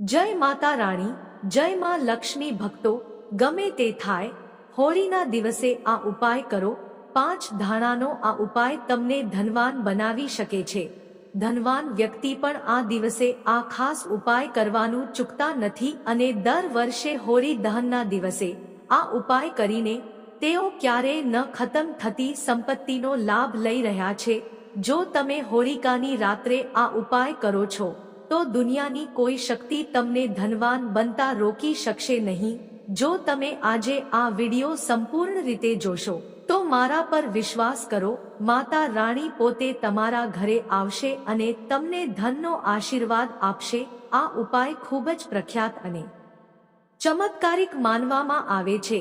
જય માતા રાણી, જય માં લક્ષ્મી ભક્તો, ગમે તે થાય, હોળીના દિવસે આ ઉપાય કરો. પાંચ ધાણાનો આ ઉપાય તમને ધનવાન બનાવી શકે છે. ધનવાન વ્યક્તિ પણ આ દિવસે આ ખાસ ઉપાય કરવાનું ચૂકતા નથી અને દર વર્ષે હોળી દહનના દિવસે આ ઉપાય કરીને તેઓ ક્યારેય ન ખતમ થતી સંપત્તિનો લાભ લઈ રહ્યા છે. જો તમે હોળિકાની રાત્રે આ ઉપાય કરો છો તો દુનિયાની કોઈ શક્તિ તમને ધનવાન બનતા રોકી શકશે નહીં. જો તમે આજે આ વિડિયો સંપૂર્ણ રીતે જોશો, તો મારા પર વિશ્વાસ કરો, માતા રાણી પોતે તમારા ઘરે આવશે અને તમને ધનનો આશીર્વાદ આપશે, આ ઉપાય ખૂબ જ પ્રખ્યાત અને ચમત્કારિક માનવામાં આવે છે.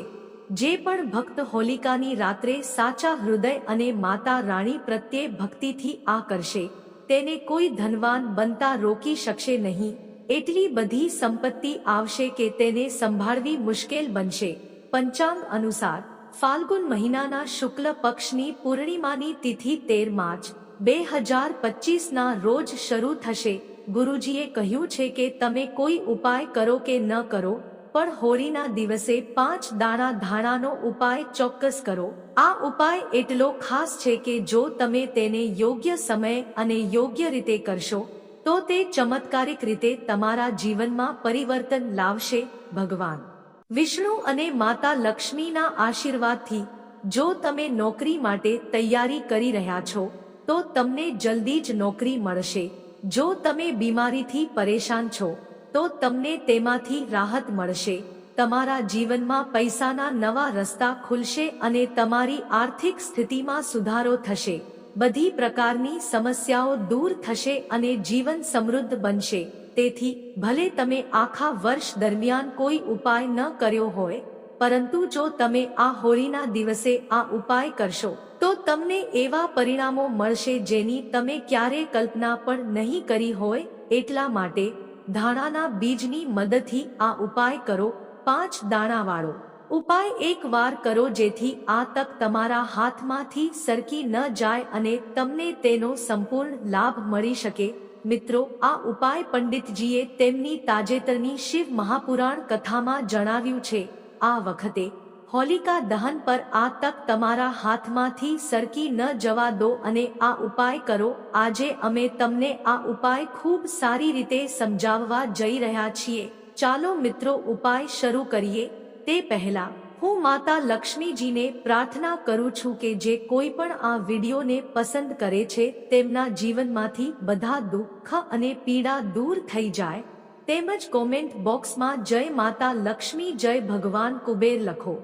જે પણ ભક્ત હોલિકાની રાત્રે સાચા હૃદય અને માતા રાણી પ્રત્યે ભક્તિથી આ કરશે તેને કોઈ ધનવાન બનતા રોકી શકશે નહીં. એટલી બધી સંપત્તિ આવશે કે તેને સંભાળવી મુશ્કેલ બનશે. પંચાંગ અનુસાર, ફાલ્ગુન મહિનાના શુક્લ પક્ષની પૂર્ણિમાની તિથિ તેર માર્ચ, બે હજાર પચીસના રોજ શરૂ થશે. ગુરુજીએ કહ્યું છે કે તમે કોઈ ઉપાય કરો કે ન કરો પણ હોળીના દિવસે પાંચ દાણા ધાણાનો ઉપાય ચોક્કસ કરો. આ ઉપાય એટલો ખાસ છે કે જો તમે તેને યોગ્ય સમય અને યોગ્ય રીતે કરશો, તો તે ચમત્કારિક રીતે તમારા જીવનમાં પરિવર્તન લાવશે, ભગવાન. વિષ્ણુ અને માતા લક્ષ્મીના આશીર્વાદથી, જો તમે નોકરી માટે તૈયારી કરી રહ્યા છો, તો તમને જલ્દી જ નોકરી મળશે. જો તમે બીમારીથી પરેશાન છો તો તમને તેમાંથી રાહત મળશે. તમારા જીવનમાં પૈસાના નવા રસ્તા ખુલશે અને તમારી આર્થિક સ્થિતિમાં સુધારો થશે. બધી પ્રકારની સમસ્યાઓ દૂર થશે અને જીવન સમૃદ્ધ બનશે. તેથી, ભલે તમે આખા વર્ષ દરમિયાન કોઈ ઉપાય ન કર્યો હોય, પરંતુ જો તમે આ હોળીના દિવસે આ ઉપાય કરશો, તો તમને એવા પરિણામો મળશે જેની તમે ક્યારે કલ્પના પણ નહીં કરી હોય, એટલા માટે ધાણાના બીજની મદદથી આ ઉપાય કરો. પાંચ દાણાવાળો. ઉપાય એક વાર કરો જેથી આ તક તમારા હાથમાંથી સરકી ન જાય અને તમને તેનો સંપૂર્ણ લાભ મળી શકે. મિત્રો, આ ઉપાય પંડિતજીએ તેમની તાજેતરની શિવ મહાપુરાણ કથામાં જણાવ્યું છે. આ વખતે હોલિકા દહન પર આ તક તમારા હાથમાંથી સરકી ન જવા દો અને આ ઉપાય કરો. આજે અમે તમને આ ઉપાય ખૂબ સારી રીતે સમજાવવા જઈ રહ્યા છીએ. ચાલો મિત્રો ઉપાય શરૂ કરીએ. તે પહેલા, હું માતા લક્ષ્મીજીને પ્રાર્થના કરું છું કે જે કોઈ પણ આ વિડીયોને પસંદ કરે છે, તેમના જીવનમાંથી બધા દુઃખ અને પીડા દૂર થઈ જાય. તેમજ કોમેન્ટ બોક્સમાં જય માતા લક્ષ્મી, જય ભગવાન કુબેર લખો.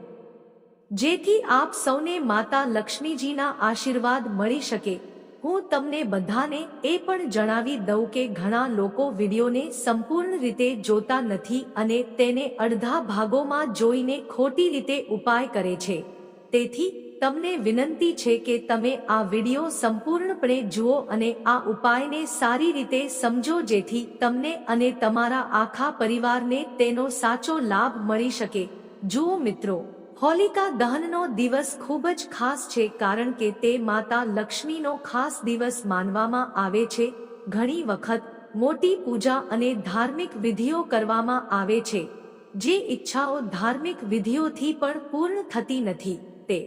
જેથી આપ સૌને માતા લક્ષ્મીજીના આશીર્વાદ મળી શકે. હું તમને બધાને એ પણ જણાવી દઉં કે ઘણા લોકો વિડીયોને સંપૂર્ણ રીતે જોતા નથી અને તેને અડધા ભાગોમાં જોઈને ખોટી રીતે ઉપાય કરે છે. તેથી, તમને વિનંતી છે કે તમે આ વીડિયો સંપૂર્ણપણે જુઓ અને આ ઉપાયને સારી રીતે સમજો જેથી તમને અને તમારા આખા પરિવારને તેનો સાચો લાભ મળી શકે. જુઓ મિત્રો હોલિકા દહનનો દિવસ ખૂબ જ ખાસ છે કારણ કે તે માતા લક્ષ્મીનો ખાસ દિવસ માનવામાં આવે છે. ઘણી વખત મોટી પૂજા અને ધાર્મિક વિધિઓ કરવામાં આવે છે. જે ઈચ્છાઓ ધાર્મિક વિધિઓથી પણ પૂર્ણ થતી નથી. તે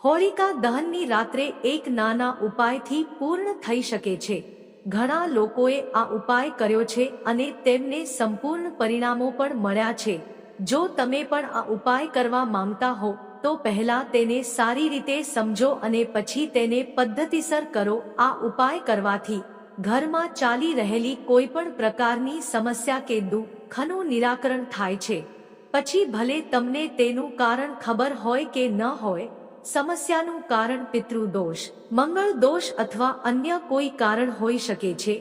હોળિકા દહનની રાત્રે એક નાના ઉપાયથી પૂર્ણ થઈ શકે છે. ઘણા લોકોએ આ ઉપાય કર્યો છે અને તેમને સંપૂર્ણ પરિણામો પણ મળ્યા છે. જો તમે પણ આ ઉપાય કરવા માંગતા હો, તો પહેલા તેને સારી રીતે સમજો અને પછી તેને પદ્ધતિસર કરો આ ઉપાય કરવાથી. ઘરમાં ચાલી રહેલી કોઈ પણ પ્રકારની સમસ્યા કે દુઃખનું નિરાકરણ થાય છે. પછી ભલે તમને તેનું કારણ ખબર હોય કે ન હોય, સમસ્યાનું કારણ પિતૃદોષ, મંગળ દોષ અથવા અન્ય કોઈ કારણ હોઈ શકે છે.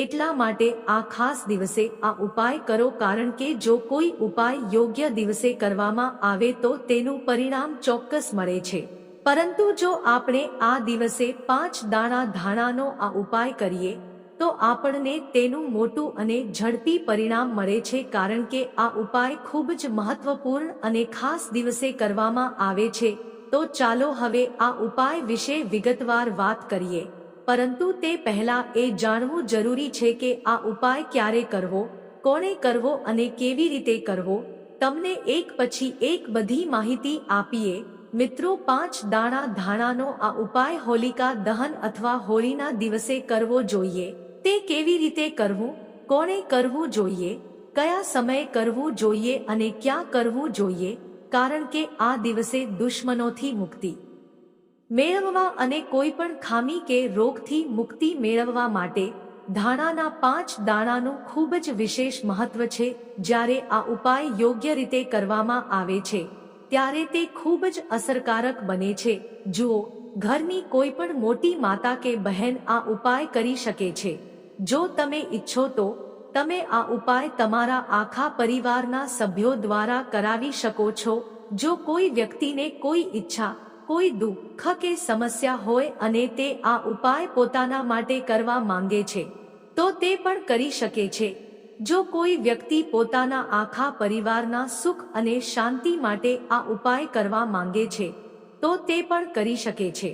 એટલા માટે આ ખાસ દિવસે આ ઉપાય કરો કારણ કે જો કોઈ ઉપાય યોગ્ય દિવસે કરવામાં આવે તો તેનું પરિણામ ચોક્કસ મળે છે. પરંતુ જો આપણે આ દિવસે પાંચ દાણા ધાણાનો આ ઉપાય કરીએ, તો આપણને તેનું મોટું અને ઝડપી પરિણામ મળે છે કારણ કે આ ઉપાય ખૂબ જ મહત્વપૂર્ણ અને ખાસ દિવસે કરવામાં આવે છે. તો ચાલો હવે આ ઉપાય વિશે વિગતવાર વાત કરીએ. પરંતુ તે પહેલા એ જાણવું જરૂરી છે કે આ ઉપાય ક્યારે કરવો, કોણે કરવો અને કેવી રીતે કરવો, તમને એક પછી એક બધી માહિતી આપીએ. મિત્રો, પાંચ દાણા ધાણાનો આ ઉપાય હોલિકા દહન અથવા હોળીના દિવસે કરવો જોઈએ. તે કેવી રીતે કરવું, કોણે કરવું જોઈએ, કયા સમયે કરવું જોઈએ અને ક્યાં કરવું જોઈએ, કારણ કે આ દિવસે દુશ્મનોથી મુક્તિ. મેળવવા અને કોઈ પણ ખામી કે રોગથી મુક્તિ મેળવવા માટે ધાણાના પાંચ દાણાનું ખૂબ જ વિશેષ મહત્વ છે. જ્યારે આ ઉપાય યોગ્ય રીતે કરવામાં આવે છે, ત્યારે તે ખૂબ જ અસરકારક બને છે. જુઓ, ઘરની કોઈ પણ મોટી માતા કે બહેન આ ઉપાય કરી શકે છે. જો તમે ઈચ્છો તો, તમે આ ઉપાય તમારા આખા પરિવારના સભ્યો દ્વારા કરાવી શકો છો. જો કોઈ વ્યક્તિને કોઈ ઈચ્છા કોઈ દુઃખ કે સમસ્યા હોય અને તે આ ઉપાય પોતાના માટે કરવા માંગે છે, તો તે પણ કરી શકે છે. જો કોઈ વ્યક્તિ પોતાના આખા પરિવારના સુખ અને શાંતિ માટે આ ઉપાય કરવા માંગે છે, તો તે પણ કરી શકે છે.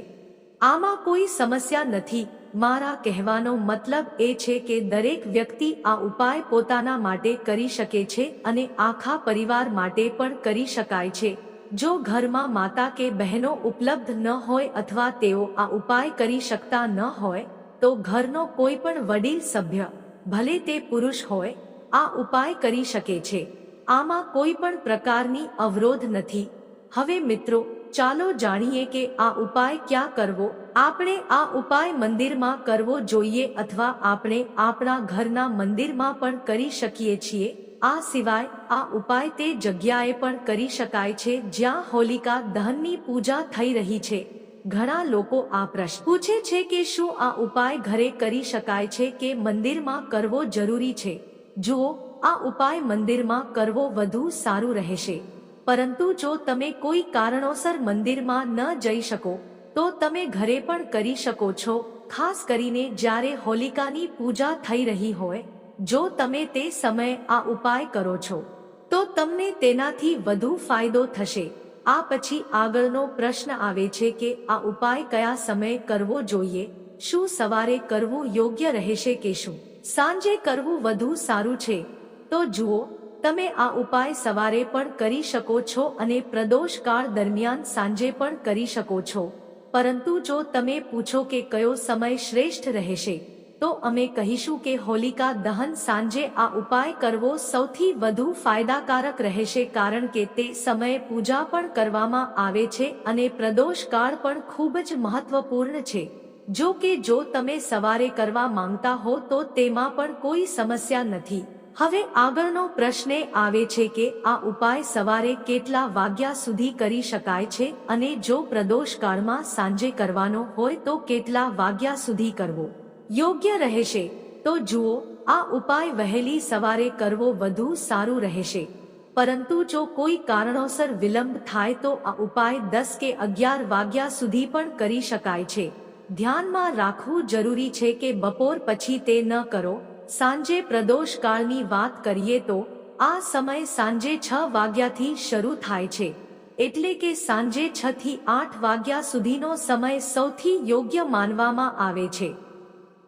આમાં કોઈ સમસ્યા નથી. મારા કહેવાનો મતલબ એ છે કે દરેક વ્યક્તિ આ ઉપાય પોતાના માટે કરી શકે છે અને આખા પરિવાર માટે પણ કરી શકાય છે. જો ઘરમાં માતા કે બહેનો ઉપલબ્ધ ન હોય અથવા તેઓ આ ઉપાય કરી શકતા ન હોય, તો ઘરનો કોઈ પણ વડીલ સભ્ય, ભલે તે પુરુષ હોય, આ ઉપાય કરી શકે છે. આમાં કોઈ પણ પ્રકારની અવરોધ નથી. હવે મિત્રો, ચાલો જાણીએ કે આ ઉપાય ક્યાં કરવો? આપણે આ ઉપાય મંદિરમાં કરવો જોઈએ અથવા આપણે આપણા ઘરના મંદિરમાં પણ કરી શકીએ છીએ? આ સિવાય આ ઉપાય તે જગ્યાએ પણ કરી શકાય છે જ્યાં હોલિકા દહનની પૂજા થઈ રહી છે. ઘણા લોકો આ પ્રશ્ન પૂછે છે કે શું આ ઉપાય ઘરે કરી શકાય છે કે મંદિરમાં કરવો જરૂરી છે? જુઓ, આ ઉપાય મંદિરમાં કરવો વધુ સારું રહેશે. પરંતુ જો તમે કોઈ કારણોસર મંદિરમાં ન જઈ શકો, તો તમે ઘરે પણ કરી શકો છો, ખાસ કરીને જ્યારે હોલિકાની પૂજા થઈ રહી હોય. જો તમે તે સમયે આ ઉપાય કરો છો, તો તમને તેનાથી વધુ ફાયદો થશે. આ પછી આગળનો પ્રશ્ન આવે છે કે આ ઉપાય કયા સમયે કરવો જોઈએ, શું સવારે કરવું યોગ્ય રહેશે કે શું? સાંજે કરવું વધુ સારું છે. તો જુઓ, તમે આ ઉપાય સવારે પણ કરી શકો છો અને પ્રદોષ કાળ દરમિયાન સાંજે પણ કરી શકો છો. પરંતુ જો તમે પૂછો કે કયો સમય શ્રેષ્ઠ રહેશે તો અમે કહીશું કે હોલિકા દહન સાંજે આ ઉપાય કરવો સૌથી વધુ ફાયદાકારક રહેશે કારણ કે તે સમયે પૂજા પણ કરવામાં આવે છે અને પ્રદોષ કાળ પણ ખૂબ જ મહત્વપૂર્ણ છે. જો કે જો તમે સવારે કરવા માંગતા હો તો તેમાં પણ કોઈ સમસ્યા નથી. હવે આગળનો પ્રશ્ન આવે છે કે આ ઉપાય સવારે કેટલા વાગ્યા સુધી કરી શકાય છે અને જો પ્રદોષ કાળમાં સાંજે કરવાનો હોય તો કેટલા વાગ્યા સુધી કરવો? યોગ્ય રહેશે, તો જુઓ, આ ઉપાય વહેલી સવારે કરવો વધુ સારું રહેશે. પરંતુ જો કોઈ કારણોસર વિલંબ થાય તો આ ઉપાય દસ કે અગિયાર વાગ્યા સુધી પણ કરી શકાય છે. ધ્યાનમાં રાખવું જરૂરી છે કે બપોર પછી તે ન કરો. સાંજે પ્રદોષકાળની વાત કરીએ તો, આ સમય સાંજે છ વાગ્યાથી શરૂ થાય છે. એટલે કે સાંજે છ થી આઠ વાગ્યા સુધીનો સમય સૌથી યોગ્ય માનવામાં આવે છે.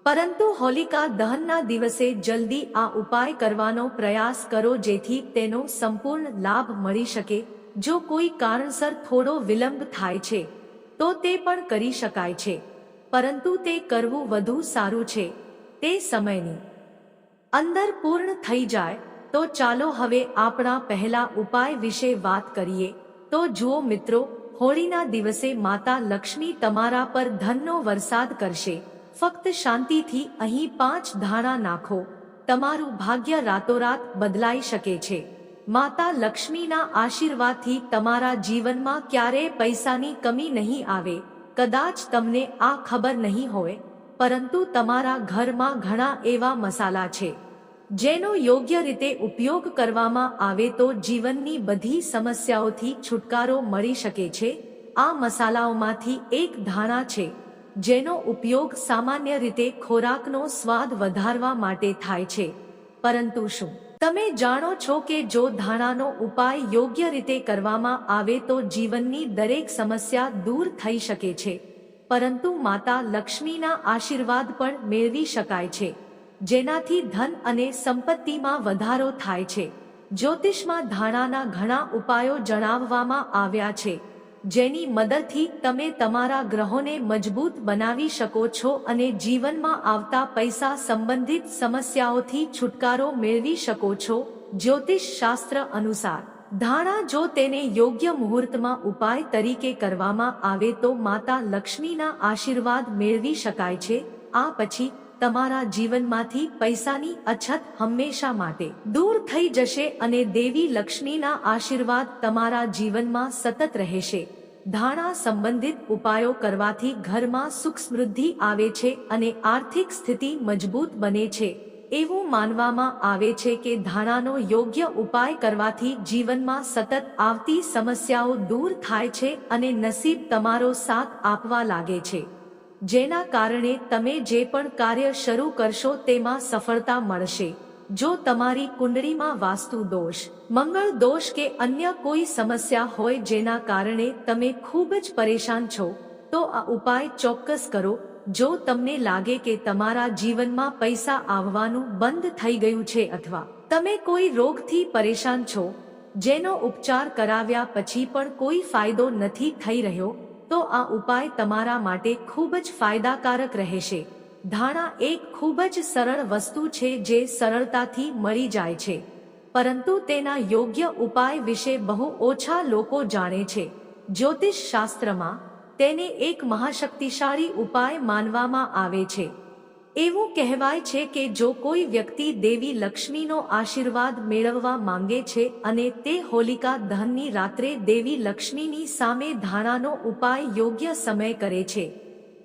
પરંતુ હોલિકા દહનના દિવસે જલ્દી આ ઉપાય કરવાનો પ્રયાસ કરો જેથી તેનો સંપૂર્ણ લાભ મળી શકે. જો કોઈ કારણસર થોડો વિલંબ થાય છે, તો તે પણ કરી શકાય છે. પરંતુ તે કરવું વધુ સારું છે. તે સમયની અંદર પૂર્ણ થઈ જાય, તો ચાલો હવે આપણા પહેલા ઉપાય વિશે વાત કરીએ. તો જુઓ મિત્રો, હોળીના દિવસે માતા લક્ષ્મી તમારા પર ધનનો વરસાદ કરશે. ફક્ત શાંતિથી અહીં પાંચ ધાણા નાખો. તમારું ભાગ્ય રાતોરાત બદલાઈ શકે છે. માતા લક્ષ્મીના આશીર્વાદથી તમારા જીવનમાં ક્યારેય પૈસાની કમી નહીં આવે. કદાચ તમને આ ખબર નહીં હોય, પરંતુ તમારા ઘરમાં ઘણા એવા મસાલા છે. જેનો યોગ્ય રીતે ઉપયોગ કરવામાં આવે તો જીવનની બધી સમસ્યાઓથી છુટકારો મળી શકે છે. આ મસાલાઓમાંથી એક ધાણા છે. જેનો ઉપયોગ સામાન્ય રીતે ખોરાકનો સ્વાદ વધારવા માટે થાય છે. પરંતુ શું? તમે જાણો છો કે જો ધાણાનો ઉપાય યોગ્ય રીતે કરવામાં આવે તો જીવનની દરેક સમસ્યા દૂર થઈ શકે છે. પરંતુ માતા લક્ષ્મીના આશીર્વાદ પણ મેળવી શકાય છે, જેનાથી ધન અને સંપત્તિમાં વધારો થાય છે. જ્યોતિષમાં ધાણાના ઘણા ઉપાયો જણાવવામાં આવ્યા છે. જેની મદદથી તમે તમારા ગ્રહોને મજબૂત બનાવી શકો છો અને જીવનમાં આવતા પૈસા સંબંધિત સમસ્યાઓથી છુટકારો મેળવી શકો છો. જ્યોતિષ શાસ્ત્ર અનુસાર, ધાણા જો તેને યોગ્ય મુહૂર્તમાં ઉપાય તરીકે કરવામાં આવે તો માતા લક્ષ્મીના આશીર્વાદ મેળવી શકાય છે. આ પછી, તમારા જીવનમાંથી પૈસાની અછત હંમેશા માટે દૂર થઈ જશે અને દેવી લક્ષ્મીના આશીર્વાદ તમારા જીવનમાં સતત રહેશે. ધાણા સંબંધિત ઉપાયો કરવાથી ઘરમાં સુખ સમૃદ્ધિ આવે છે અને આર્થિક સ્થિતિ મજબૂત બને છે. એવું માનવામાં આવે છે કે ધાણાનો યોગ્ય ઉપાય કરવાથી જીવનમાં સતત આવતી સમસ્યાઓ દૂર થાય છે અને નસીબ તમારો સાથ આપવા લાગે છે. જેના કારણે તમે જે પણ કાર્ય શરૂ કરશો તેમાં સફળતા મળશે. જો તમારી કુંડળીમાં વાસ્તુ દોષ, મંગળ દોષ કે અન્ય કોઈ સમસ્યા હોય જેના કારણે તમે ખૂબ જ પરેશાન છો, તો આ ઉપાય ચોક્કસ કરો. જો તમને લાગે કે તમારા જીવનમાં પૈસા આવવાનું બંધ થઈ ગયું છે અથવા તમે કોઈ રોગથી પરેશાન છો, જેનો ઉપચાર કરાવ્યા પછી પણ કોઈ ફાયદો નથી થઈ રહ્યો, તો આ ઉપાય તમારા માટે ખૂબ જ ફાયદાકારક રહેશે. ધાણા એક ખૂબ જ સરળ વસ્તુ છે જે સરળતાથી મળી જાય છે. પરંતુ તેના યોગ્ય ઉપાય વિશે બહુ ઓછા લોકો જાણે છે. જ્યોતિષ શાસ્ત્રમાં તેને એક મહાશક્તિશાળી ઉપાય માનવામાં આવે છે. એવું કહેવાય છે કે જો કોઈ વ્યક્તિ દેવી લક્ષ્મીનો આશીર્વાદ મેળવવા માંગે છે અને તે હોલિકા દહનની રાત્રે દેવી લક્ષ્મીની સામે ધાણાનો ઉપાય યોગ્ય સમય કરે છે.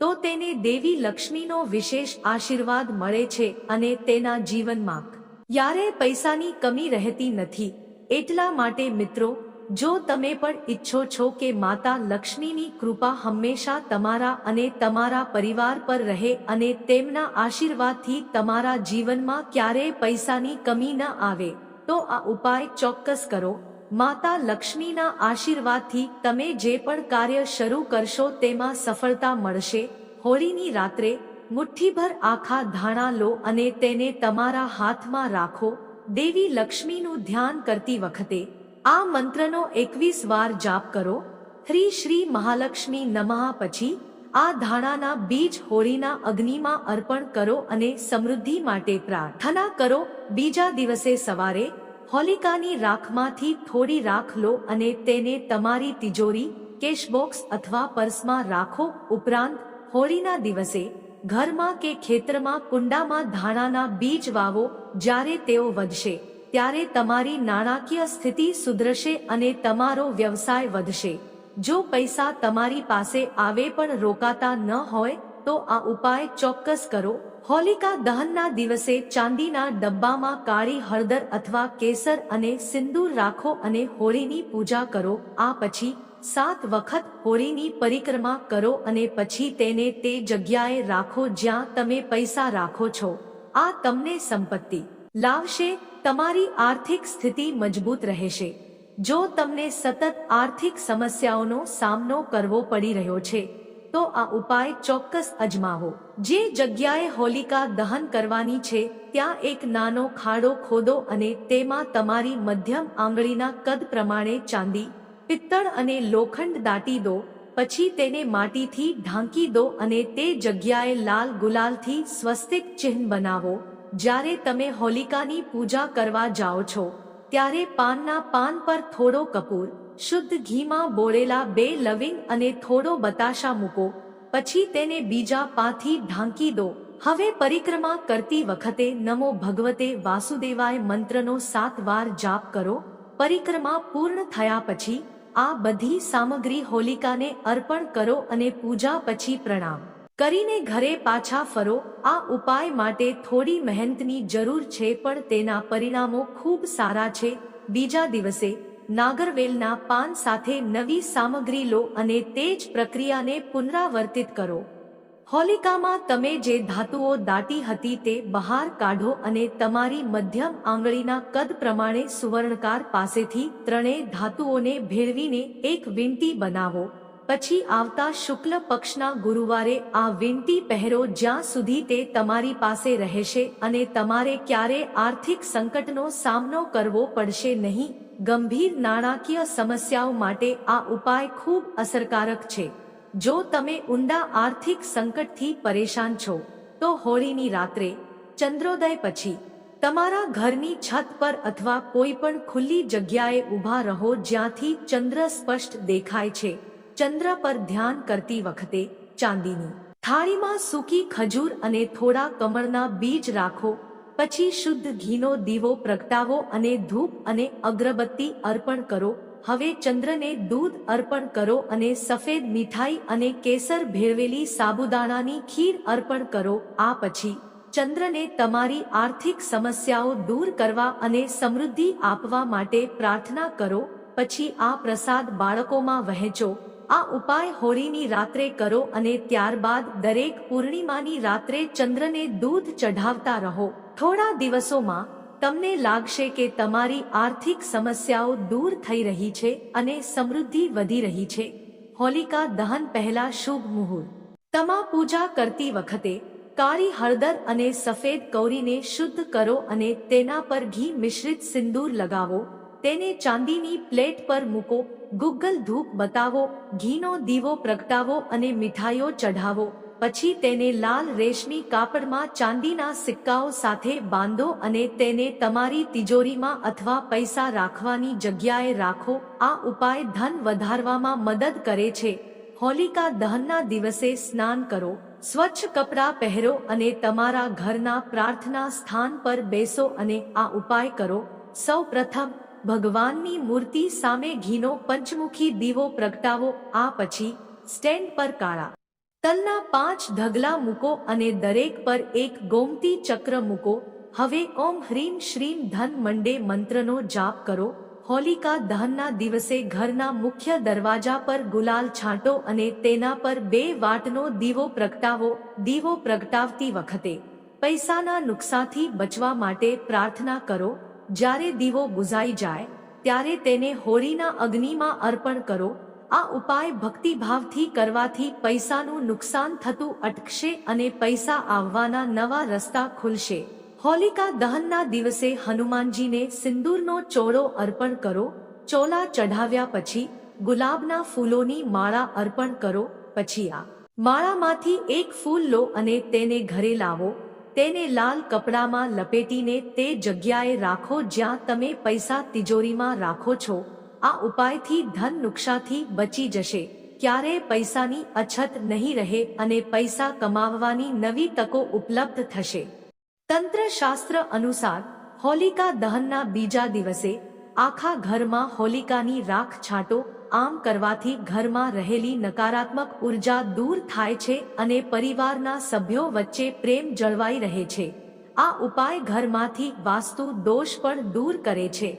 તો તેને દેવી લક્ષ્મીનો વિશેષ આશીર્વાદ મળે છે અને તેના જીવનમાં ક્યારે પૈસાની કમી રહેતી નથી. એટલા માટે મિત્રો, જો તમે પણ ઈચ્છો છો કે માતા લક્ષ્મીની કૃપા હંમેશા તમારા અને તમારા પરિવાર પર રહે અને તેમના આશીર્વાદથી તમારા જીવનમાં ક્યારેય પૈસાની કમી ન આવે, તો આ ઉપાય ચોક્કસ કરો. માતા લક્ષ્મીના આશીર્વાદથી તમે જે પણ કાર્ય શરૂ કરશો તેમાં સફળતા મળશે. હોળીની રાત્રે મુઠ્ઠીભર આખા ધાણા લો અને તેને તમારા હાથમાં રાખો. દેવી લક્ષ્મીનું ધ્યાન કરતી વખતે આ મંત્રનો એકવીસ વાર જાપ કરો. શ્રી શ્રી મહાલક્ષ્મી નમઃ પછી આ ધાણાના બીજ હોળીના અગ્નિમાં અર્પણ કરો અને સમૃદ્ધિ માટે પ્રાર્થના કરો. બીજા દિવસે સવારે હોલિકાની રાખમાંથી થોડી રાખ લો અને તેને તમારી તિજોરી, કેશબોક્સ અથવા પર્સમાં રાખો. ઉપરાંત, હોળીના દિવસે, ઘરમાં કે ખેતરમાં કુંડામાં ધાણાના બીજ વાવો. જ્યારે તેઓ વધશે, ત્યારે તમારી નાણાકીય સ્થિતિ સુધરશે અને તમારો વ્યવસાય વધશે. જો પૈસા તમારી પાસે આવે પણ રોકાતા ન હોય તો આ ઉપાય ચોક્કસ કરો. હોલિકા દહનના દિવસે ચાંદીના ડબ્બામાં કાળી હળદર અથવા કેસર અને સિંદૂર રાખો અને હોળીની પૂજા કરો. આ પછી સાત વખત હોળીની પરિક્રમા કરો અને પછી તેને તે જગ્યાએ રાખો જ્યાં તમે પૈસા રાખો છો. આ તમને સંપત્તિ લાવશે, તમારી આર્થિક સ્થિતિ મજબૂત રહેશે. જો તમને સતત આર્થિક સમસ્યાઓનો સામનો કરવો પડી રહ્યો છે તો આ ઉપાય ચોક્કસ અજમાવો. જે જગ્યાએ હોલિકા દહન કરવાની છે, ત્યાં એક નાનો ખાડો ખોદો અને તેમાં તમારી મધ્યમ આંગળીના કદ પ્રમાણે ચાંદી, પિત્તળ અને લોખંડ દાટી દો, પછી તેને માટીથી ઢાંકી દો અને તે જગ્યાએ લાલ ગુલાલથી સ્વસ્તિક ચિહ્ન બનાવો. જ્યારે તમે હોલિકાની પૂજા કરવા જાઓ છો, ત્યારે પાનના પાન પર થોડો કપૂર શુદ્ધ ઘીમાં બોળેલા બે લવિંગ અને થોડો બતાશા મૂકો. પછી તેને બીજા પાથી ઢાંકી દો. હવે પરિક્રમા કરતી વખતે નમો ભગવતે વાસુદેવાય મંત્રનો સાત વાર જાપ કરો. પરિક્રમા પૂર્ણ થયા પછી આ બધી સામગ્રી હોલિકાને અર્પણ કરો અને પૂજા પછી પ્રણામ. કરીને ઘરે પાછા ફરો. આ ઉપાય માટે થોડી મહેનતની જરૂર છે પણ તેના પરિણામો ખૂબ સારા છે. બીજા દિવસે નાગરવેલના પાન સાથે નવી સામગ્રી લો અને તે જ પ્રક્રિયાને પુનરાવર્તિત કરો. હોલિકામાં તમે જે ધાતુઓ દાટી હતી તે બહાર કાઢો અને તમારી મધ્યમ આંગળીના કદ પ્રમાણે સુવર્ણકાર પાસેથી ત્રણેય ધાતુઓને ભેળવીને એક વીંટી બનાવો. પછી આવતા શુક્લ પક્ષના ગુરુવારે આ વિનંતી પહેરો જ્યાં સુધી તે તમારી પાસે રહેશે અને તમારે ક્યારે આર્થિક સંકટનો સામનો કરવો પડશે નહીં, ગંભીર નાણાકીય સમસ્યાઓ માટે આ ઉપાય ખૂબ અસરકારક છે. જો તમે ઊંડા આર્થિક સંકટથી પરેશાન છો, તો હોળીની રાત્રે, ચંદ્રોદય પછી, તમારા ઘરની છત પર અથવા કોઈ પણ ખુલ્લી જગ્યાએ ઊભા રહો જ્યાંથી ચંદ્ર સ્પષ્ટ દેખાય છે. ચંદ્ર પર ધ્યાન કરતી વખતે ચાંદીની થાળીમાં સૂકી ખજૂર અને થોડા કમળના બીજ રાખો, પછી શુદ્ધ ઘીનો દીવો પ્રગટાવો અને ધૂપ અને અગરબત્તી અર્પણ કરો. હવે ચંદ્રને દૂધ અર્પણ કરો અને સફેદ મીઠાઈ અને કેસર ભેળવેલી સાબુદાણાની ખીર અર્પણ કરો. આ પછી ચંદ્રને તમારી આર્થિક સમસ્યાઓ દૂર કરવા અને સમૃદ્ધિ આપવા માટે પ્રાર્થના કરો. પછી આ પ્રસાદ બાળકોમાં વહેંચો. આ ઉપાય હોળીની રાત્રે કરો અને ત્યારબાદ દરેક પૂર્ણિમાની રાત્રે ચંદ્રને દૂધ ચઢાવતા રહો. થોડા દિવસોમાં તમને લાગશે કે તમારી આર્થિક સમસ્યાઓ દૂર થઈ રહી છે અને સમૃદ્ધિ વધી રહી છે. હોલિકા દહન પહેલા શુભ મુહૂર્ત. તમા પૂજા કરતી વખતે કાળી હળદર અને સફેદ કૌરીને શુદ્ધ કરો અને તેના પર ઘી મિશ્રિત સિંદૂર લગાવો. તેને ચાંદીની પ્લેટ પર મૂકો, ગુગ્ગલ ધૂપ બતાવો, ઘીનો દીવો પ્રગટાવો અને મીઠાઈઓ ચઢાવો. પછી તેને લાલ રેશમી કાપડમાં ચાંદીના સિક્કાઓ સાથે બાંધો અને તેને તમારી તિજોરીમાં અથવા પૈસા રાખવાની જગ્યાએ રાખો. આ ઉપાય ધન વધારવામાં મદદ કરે છે. હોલિકા દહનના દિવસે સ્નાન કરો. સ્વચ્છ કપડાં પહેરો અને તમારા ઘરના પ્રાર્થના સ્થાન પર બેસો અને આ ઉપાય કરો. સૌ પ્રથમ ભગવાનની મૂર્તિ સામે ઘીનો પંચમુખી દીવો પ્રગટાવો, આ પછી સ્ટેન્ડ પર કાળા તલના પાંચ ઢગલા મૂકો અને દરેક પર એક ગોમતી ચક્ર મૂકો. હવે ઓમ હ્રીમ શ્રીમ ધન મંડે મંત્રનો જાપ કરો. હોલિકા દહનના દિવસે ઘરના મુખ્ય દરવાજા પર ગુલાલ છાંટો અને તેના પર બે વાટનો દીવો પ્રગટાવો. દીવો પ્રગટાવતી વખતે પૈસાના નુકસાનથી બચવા માટે પ્રાર્થના કરો. જ્યારે દીવો બુઝાઈ જાય, ત્યારે તેને હોળીના અગ્નિમાં અર્પણ કરો. આ ઉપાય ભક્તિભાવથી કરવાથી પૈસાનું નુકસાન થતું અટકશે અને પૈસા આવવાના નવા રસ્તા ખુલશે. હોલિકા દહનના દિવસે હનુમાનજીને સિંદૂરનો ચોળો અર્પણ કરો. ચોલા ચઢાવ્યા પછી ગુલાબના ફૂલોની માળા અર્પણ કરો. પછી આ માળામાંથી એક ફૂલ લો અને તેને ઘરે લાવો. તેને લાલ કપડામાં લપેટીને તે જગ્યાએ રાખો જ્યાં તમે પૈસા તિજોરીમાં રાખો છો. આ ઉપાયથી ધન નુકસાથી બચી જશે. ક્યારે પૈસાની અછત નહીં રહે અને પૈસા કમાવવાની નવી તકો ઉપલબ્ધ થશે. તંત્ર શાસ્ત્ર અનુસાર, હોલિકા દહનના બીજા દિવસે, આખા ઘરમાં હોલિકાની રાખ છાંટો આમ કરવાથી ઘરમાં રહેલી નકારાત્મક ઊર્જા દૂર થાય છે અને પરિવારના સભ્યો વચ્ચે પ્રેમ જળવાઈ રહે છે. આ ઉપાય ઘરમાંથી વાસ્તુ દોષ પણ દૂર કરે છે.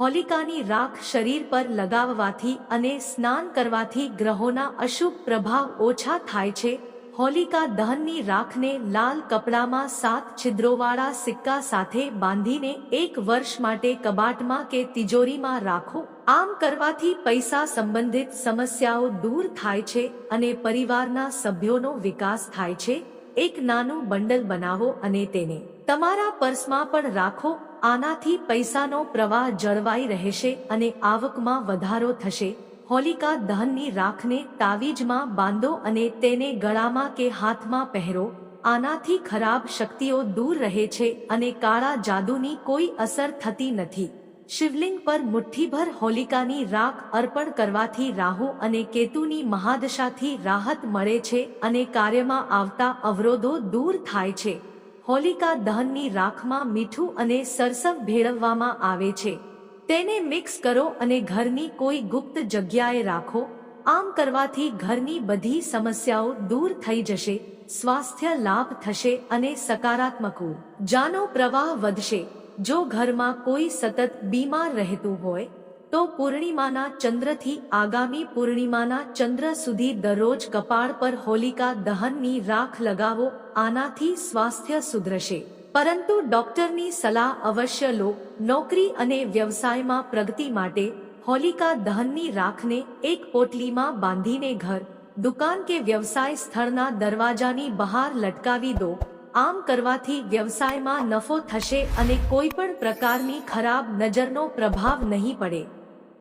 હોલિકાની રાખ શરીર પર લગાવવાથી અને સ્નાન કરવાથી ગ્રહોના અશુભ પ્રભાવ ઓછા થાય છે. હોલિકા દહનની રાખને લાલ કપડામાં સાત છિદ્રોવાળા સિક્કા સાથે બાંધીને એક વર્ષ માટે કબાટમાં કે તિજોરીમાં રાખો. આમ કરવાથી પૈસા સંબંધિત સમસ્યાઓ દૂર થાય છે અને પરિવારના સભ્યોનો વિકાસ થાય છે. એક નાનું બંડલ બનાવો અને તેને તમારા પર્સમાં પણ રાખો. આનાથી પૈસાનો પ્રવાહ જળવાઈ રહેશે અને આવકમાં વધારો થશે. હોલિકા દહનની રાખને તાવીજમાં બાંધો અને તેને ગળામાં કે હાથમાં પહેરો. આનાથી ખરાબ શક્તિઓ દૂર રહે છે અને કાળા જાદુની કોઈ અસર થતી નથી. શિવલિંગ પર મુઠ્ઠીભર હોલિકાની રાખ અર્પણ કરવાથી રાહુ અને કેતુની મહાદશાથી રાહત મળે છે અને કાર્યમાં આવતા અવરોધો દૂર થાય છે. હોલિકા દહનની રાખમાં મીઠું અને સરસવ ભેળવવામાં આવે છે. તેને મિક્સ કરો અને ઘરની કોઈ ગુપ્ત જગ્યાએ રાખો. આમ કરવાથી ઘરની બધી સમસ્યાઓ દૂર થઈ જશે, સ્વાસ્થ્ય લાભ થશે અને સકારાત્મક જાનો પ્રવાહ વધશે. જો ઘરમાં કોઈ સતત બીમાર રહેતું હોય, તો પૂર્ણિમાના ચંદ્રથી આગામી પૂર્ણિમાના ચંદ્ર સુધી દરરોજ કપાળ પર હોલિકા દહનની રાખ લગાવો, આનાથી સ્વાસ્થ્ય સુધરશે. પરંતુ ડોક્ટરની સલાહ અવશ્ય લો, નોકરી અને વ્યવસાયમાં પ્રગતિ માટે હોલિકા દહનની રાખને એક પોટલીમાં બાંધીને ઘર, દુકાન કે વ્યવસાય સ્થળના દરવાજાની બહાર લટકાવી દો. આમ કરવાથી વ્યવસાયમાં નફો થશે અને કોઈ પણ પ્રકારની ખરાબ નજરનો પ્રભાવ નહીં પડે.